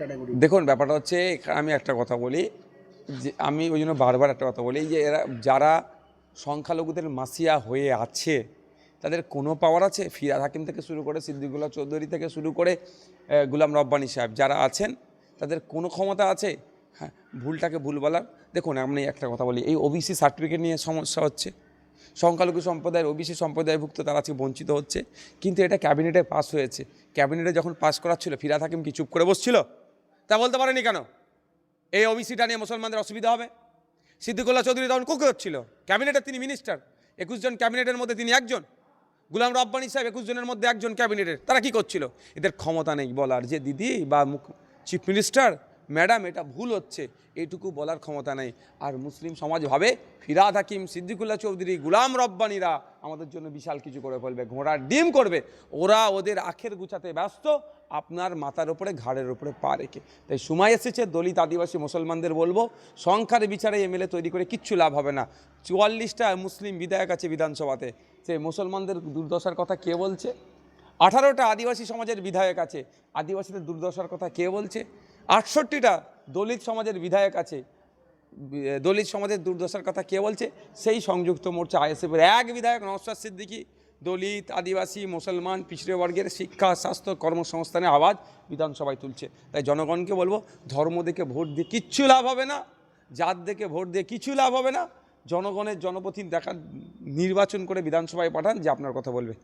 Category দেখুন, ব্যাপারটা হচ্ছে আমি একটা কথা বলি, যে আমি ওই জন্য বারবার একটা কথা বলি, যে এরা যারা সংখ্যালঘুদের মাসিয়া হয়ে আছে, তাদের কোনো পাওয়ার আছে? ফিরাদ হাকিম থেকে শুরু করে সিদ্দিকুল্লাহ চৌধুরী থেকে শুরু করে গুলাম রব্বানী সাহেব যারা আছেন, তাদের কোনো ক্ষমতা আছে? হ্যাঁ ভুলটাকে ভুল বলার। দেখুন, আমি একটা কথা বলি, এই ওবিসি সার্টিফিকেট নিয়ে সমস্যা হচ্ছে। সংখ্যালঘু সম্প্রদায়ের ওবিসি সম্প্রদায়ভুক্ত তারা আজকে বঞ্চিত হচ্ছে, কিন্তু এটা ক্যাবিনেটে পাস হয়েছে। ক্যাবিনেটে যখন পাস করাচ্ছিল, ফিরাদ হাকিম কি চুপ করে বসছিল? তা বলতে পারেনি কেন? এই ওবিসিটা নিয়ে মুসলমানদের অসুবিধা হবে। সিদ্দিকুল্লাহ চৌধুরী তখন কুকে হচ্ছিল। ক্যাবিনেটের তিনি মিনিস্টার একুশ জন ক্যাবিনেটের মধ্যে তিনি একজন। গুলাম রব্বানি সাহেব একুশ জনের মধ্যে একজন ক্যাবিনেটের। তারা কি করছিল? এদের ক্ষমতা নেই বলার যে দিদি বা মুখ চিফ মিনিস্টার ম্যাডাম, এটা ভুল হচ্ছে। এইটুকু বলার ক্ষমতা নেই। আর মুসলিম সমাজ ভাবে, ফিরাদ হাকিম, সিদ্দিকুল্লাহ চৌধুরী, গুলাম রব্বানীরা আমাদের জন্য বিশাল কিছু করে ফেলবে, ঘোড়ার ডিম করবে। ওরা ওদের আখের গুছাতে ব্যস্ত, আপনার মাথার ওপরে ঘাড়ের ওপরে পা রেখে। তাই সময় এসেছে, দলিত আদিবাসী মুসলমানদের বলব, সংখ্যার বিচারে এমএলএ তৈরি করে কিচ্ছু লাভ হবে না। চুয়াল্লিশটা মুসলিম বিধায়ক আছে বিধানসভাতে। সে মুসলমানদের দুর্দশার কথা কে বলছে? আঠারোটা আদিবাসী সমাজের বিধায়ক আছে। আদিবাসীদের দুর্দশার কথা কে বলছে? আটষট্টিটা দলিত সমাজের বিধায়ক আছে। দলিত সমাজের দুর্দশার কথা কে বলছে? সেই সংযুক্ত মোর্চা আইএসএফের এক বিধায়ক নওশাদ সিদ্দিকী। দলিত, আদিবাসী, মুসলমান, পিছড়ে বর্গের শিক্ষা, স্বাস্থ্য, কর্মসংস্থানের আওয়াজ বিধানসভায় তুলছে। তাই জনগণকে বলব, ধর্ম দেখে ভোট দিয়ে কিচ্ছু লাভ হবে না, জাত দেখে ভোট দিয়ে কিছু লাভ হবে না। জনগণের জনপ্রতিনিধি দেখা নির্বাচন করে বিধানসভায় পাঠান, যে আপনার কথা বলবে।